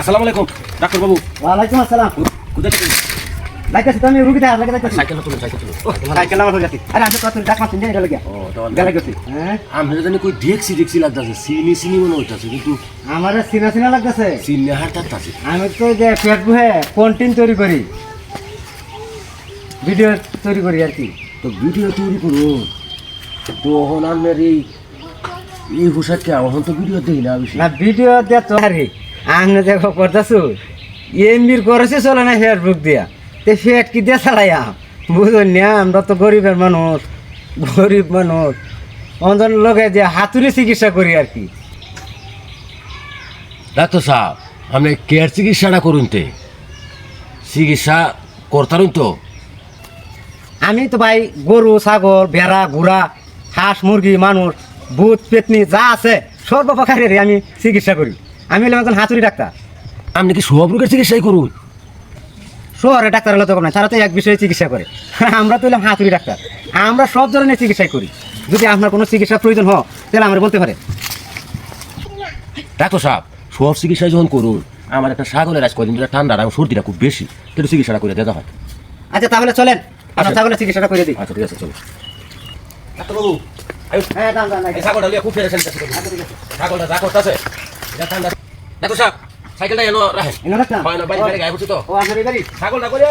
আসসালামু আলাইকুম ডাক্তার বাবু। ওয়ালাইকুম আসসালাম। কোথায় থেকে লাইকাছি তুমি রুগী দেখা লাগে লাইকাছি সাইকেল তুলুন সাইকেল সাইকেল আমার আরে আমি তো ডাক মারছেন এটা লাগে ও তখন গেলে গেছি। হ্যাঁ? আমি জানি কই দেখছি দেখছি লাগতাছে। চিনি চিনি মনে হইতাছে কিন্তু আমার সিনা সিনা লাগতেছে। আমি তো যে ফেসবুকে কন্টেন্ট তৈরি করি। ভিডিও তৈরি করি আর কি। তো ভিডিও তৈরি করুন তখন আপনার এই এই এখন তো ভিডিও দেখি না না ভিডিও দিয়ে তো আরে আমি দেখো করতেছো? এমবির করেছে চলে না ফেসবুক দিয়া। তে ফেট কি দিয়ে চালাইয়া বুঝুন না আমরা তো গরিবের মানুষ গরিব মানুষ। অঞ্জন লগে যে হাতুড়ি চিকিৎসা করি আর কি। ডাক্তার সাহেব আপনি কেয়ার চিকিৎসাটা করুন তে। চিকিৎসা করতারুন তো। আমি তো ভাই গরু ছাগল ভেড়া ঘোড়া হাঁস মুরগি মানুষ বুধ পেতনি যা আছে সর্বপ্রকারের আমি চিকিৎসা করি। আমি হলাম একজন হাতুড়ি ডাক্তার। আপনি কি সব রোগের চিকিৎসাই করুন? শহরে ডাক্তার হলে তো কম না তারা তো এক বিষয়ে চিকিৎসা করে। আমরা তো হলাম হাতুড়ি ডাক্তার। আমরা সব ধরনের চিকিৎসাই করি। যদি আপনার কোনো চিকিৎসা প্রয়োজন হয় তাহলে আমরা বলতে পারে ডাক্তার সাহেব সব চিকিৎসা যখন করুন আমার একটা ছাগলের আজ কদিন ধরে ঠান্ডা আর সর্দিটা খুব বেশি। কিন্তু চিকিৎসাটা করে দিতে হয়। আচ্ছা তাহলে চলেন। আমরা আচ্ছা। ছাগলের চিকিৎসাটা করে দিই। আচ্ছা ঠিক আছে চলো ডাক্তারবাবু হ্যাঁ দাম দাম এই ছাগলটা লিয়ে খুব ফেরে ছাগলটা যা করতেছে। এটা ঠান্ডা ডাক্তার সাহেব সাইকেলটা এলো রাখেন। এনে রাখতাম হয় না বাইরে বাইরে গায়ে বসে তো। ও করে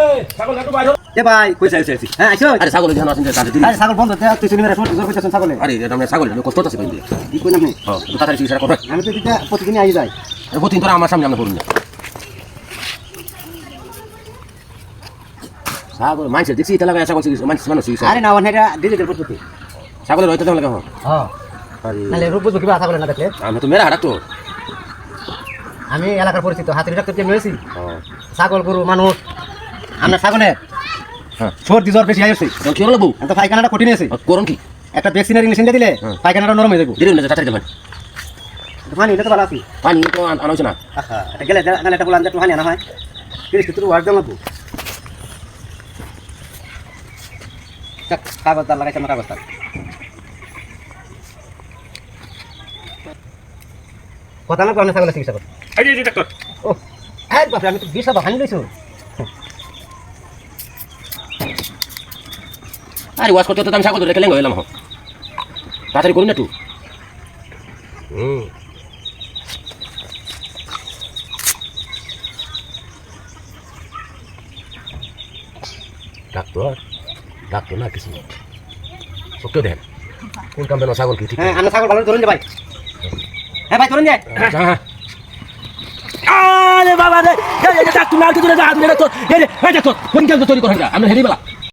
বাইরে এ ভাই হ্যাঁ আইছো আরে ছাগল ধ্যান আছেন তাদের দিন। আরে ছাগল বন্ধ তে তুই শুনি মেরে জোর কইতেছেন ছাগলে। আরে এটা আমরা ছাগল এটা কষ্ট আছে কিন্তু কি কইন আপনি হ্যাঁ একটু তাড়াতাড়ি চিকিৎসা করবেন আমি তো দিতে প্রতিদিনই আই যাই। আরে প্রতিদিন ধরে আমার সামনে আমরা করুন না। ছাগল মানুষের দেখছি এটা লাগায় ছাগল চিকিৎসা মানুষ মানুষ চিকিৎসা। আরে না ওখানে এটা ডিজিটাল পদ্ধতি। ছাগলের হয়তো তেমন লাগে হ্যাঁ হ্যাঁ আরে। নাহলে রোগ বুঝব কিবা ছাগলের না দেখলে? আমি তো মেরা ডাক্তার আমি এলাকার পরিচিত হাতুড়ি ডাক্তার কেমন হয়েছি? হ্যাঁ ছাগল গরু মানুষ। আমরা ছাগলের হ্যাঁ। সর্দি জ্বর বেশি আসছে কি হলো বউ? তো পায়খানাটা কঠিন আছে করুন কি? একটা ভ্যাকসিনারি মেশিনটা দিলে হ্যাঁ। পায়খানাটা নরম হয়ে যাব। হলে তাড়াতাড়ি দেবেন। পানি এটা তো ভালো আছি। পানি তো আন- না। এটা গেলে নাহলে এটা যে একটু পানি আনা হয়। তিরিশ কিন্তু ওয়ার্ড কাগজ তার লাগাইছে আমার কাগজ তার কথা না আমি ছাগলের চিকিৎসা করো এই যে ও হ্যাঁ বাপরে আমি তো বিশ হাজার ভাঙি দিয়েছ আরে ওয়াশ করতে তো আমি ছাগল রেখে লেঙ্গো এলাম হ্যাঁ তাড়াতাড়ি করুন না একটু। হুম। ডাক্তার ডাক্তার না কিছু। সত্য দেন কোন কাম ছাগল কি ঠিক হ্যাঁ আমরা ছাগল ভালো ধরুন যে ভাই। হ্যাঁ ভাই ধরুন যে। হ্যাঁ আরে বাবা রে ডাক্তার না কিছু না হাত মেরে তো এই রে এই ডাক্তার কোন কাম তৈরি করেন আমরা হেরি বেলা